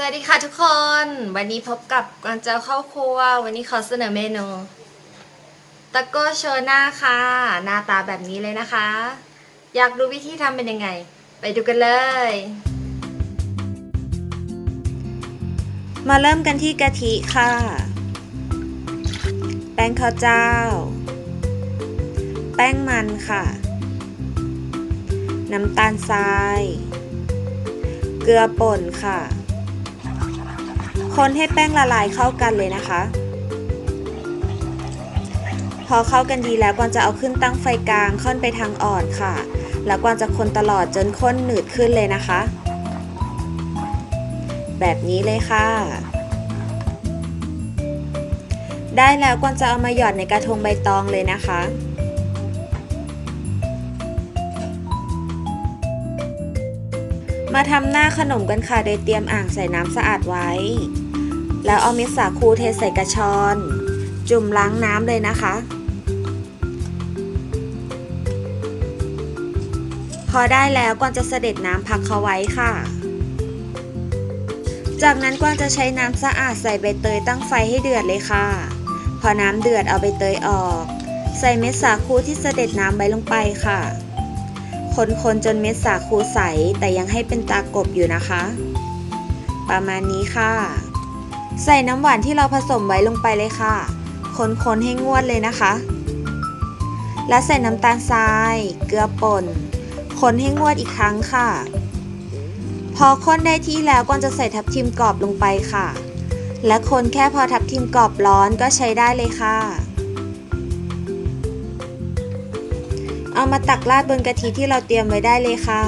สวัสดีค่ะทุกคน วันนี้พบกับกวางเจ้าเข้าครัว วันนี้ขอเสนอเมนูตะโก้โชน่าค่ะ หน้าตาแบบนี้เลยนะคะ อยากดูวิธีทำเป็นยังไง ไปดูกันเลย มาเริ่มกันที่กะทิค่ะ แป้งข้าวเจ้า แป้งมันค่ะ น้ำตาลทราย เกลือป่นค่ะ คนให้แป้งละลายเข้ากันเลยนะคะ พอเข้ากันดีแล้วกวางจะเอาขึ้นตั้งไฟกลางค่อนไปทางอ่อนค่ะ แล้วกวางจะคนตลอดจนข้นหนืดขึ้นเลยนะคะ แบบนี้เลยค่ะ ได้แล้วกวางจะเอามาหยอดในกระทงใบตองเลยนะคะมาทำหน้าขนมกันค่ะ โดยเตรียมอ่างใส่น้ำสะอาดไว้ แล้วเอาเม็ดสาคูเทใส่กระชอน จุ่มล้างน้ำเลยนะคะ พอได้แล้วกวางจะเสด็จน้ำพักเขาไว้ค่ะ จากนั้นกวางจะใช้น้ำสะอาดใส่ใบเตยตั้งไฟให้เดือดเลยค่ะ พอน้ำเดือดเอาใบเตยออก ใส่เม็ดสาคูที่เสด็จน้ำใบลงไปค่ะคนๆจนเม็ดสาคูใสแต่ยังให้เป็นตากบอยู่นะคะ ประมาณนี้ค่ะ ใส่น้ำหวานที่เราผสมไว้ลงไปเลยค่ะ คนๆให้งวดเลยนะคะ และใส่น้ำตาลทราย เกลือป่น คนให้งวดอีกครั้งค่ะ พอคนได้ที่แล้วก็จะใส่ทับทิมกรอบลงไปค่ะ และคนแค่พอทับทิมกรอบร้อนก็ใช้ได้เลยค่ะ เอามาตักราดบนกะทิที่เราเตรียมไว้ได้เลยค่ะ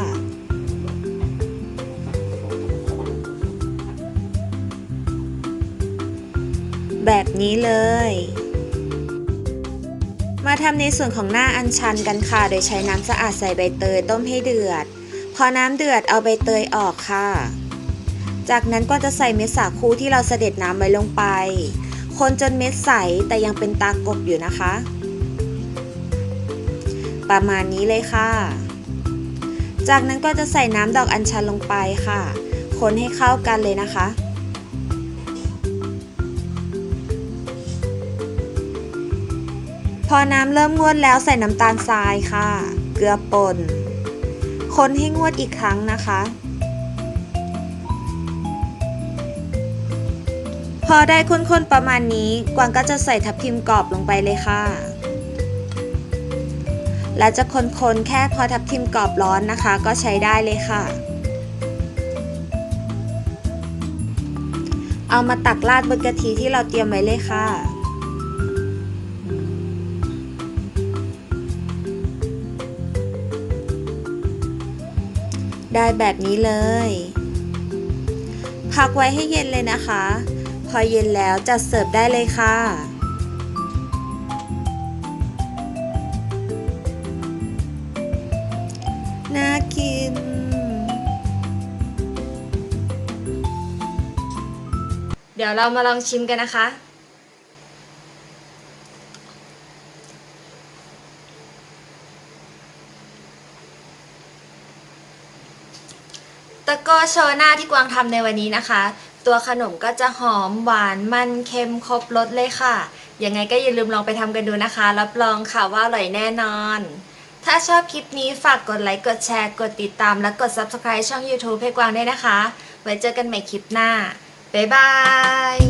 แบบนี้เลย มาทำในส่วนของหน้าอัญชันกันค่ะ โดยใช้น้ำสะอาดใส่ใบเตยต้มให้เดือด พอน้ำเดือดเอาใบเตยออกค่ะ จากนั้นก็จะใส่เม็ดสาคูที่เราเสด็จน้ำไว้ลงไป คนจนเม็ดใสแต่ยังเป็นตากบอยู่นะคะ ประมาณนี้เลยค่ะ จากนั้นก็จะใส่น้ำดอกอัญชันลงไปค่ะ คนให้เข้ากันเลยนะคะ พอน้ำเริ่มงวดแล้วใส่น้ำตาลทรายค่ะ เกลือป่น คนให้งวดอีกครั้งนะคะ พอได้ข้นๆประมาณนี้กวางก็จะใส่ทับทิมกรอบลงไปเลยค่ะ และจะคนๆแค่พอทับทิมกรอบร้อนนะคะ ก็ใช้ได้เลยค่ะ เอามาตักราดบนกะทิที่เราเตรียมไว้เลยค่ะ ได้แบบนี้เลย พักไว้ให้เย็นเลยนะคะ พอเย็นแล้วจัดเสิร์ฟได้เลยค่ะน่ากิน เดี๋ยวเรามาลองชิมกันนะคะ ตะโก้โชว์หน้าที่กวางทำในวันนี้นะคะ ตัวขนมก็จะหอมหวานมันเค็มครบรสเลยค่ะ ยังไงก็อย่าลืมลองไปทำกันดูนะคะ รับรองค่ะว่าอร่อยแน่นอน ถ้าชอบคลิปนี้ฝากกดไลค์กดแชร์ กดติดตามและกด Subscribe ช่อง YouTube ให้กวางด้วยนะคะ ไว้เจอกันใหม่คลิปหน้า บ๊ายบาย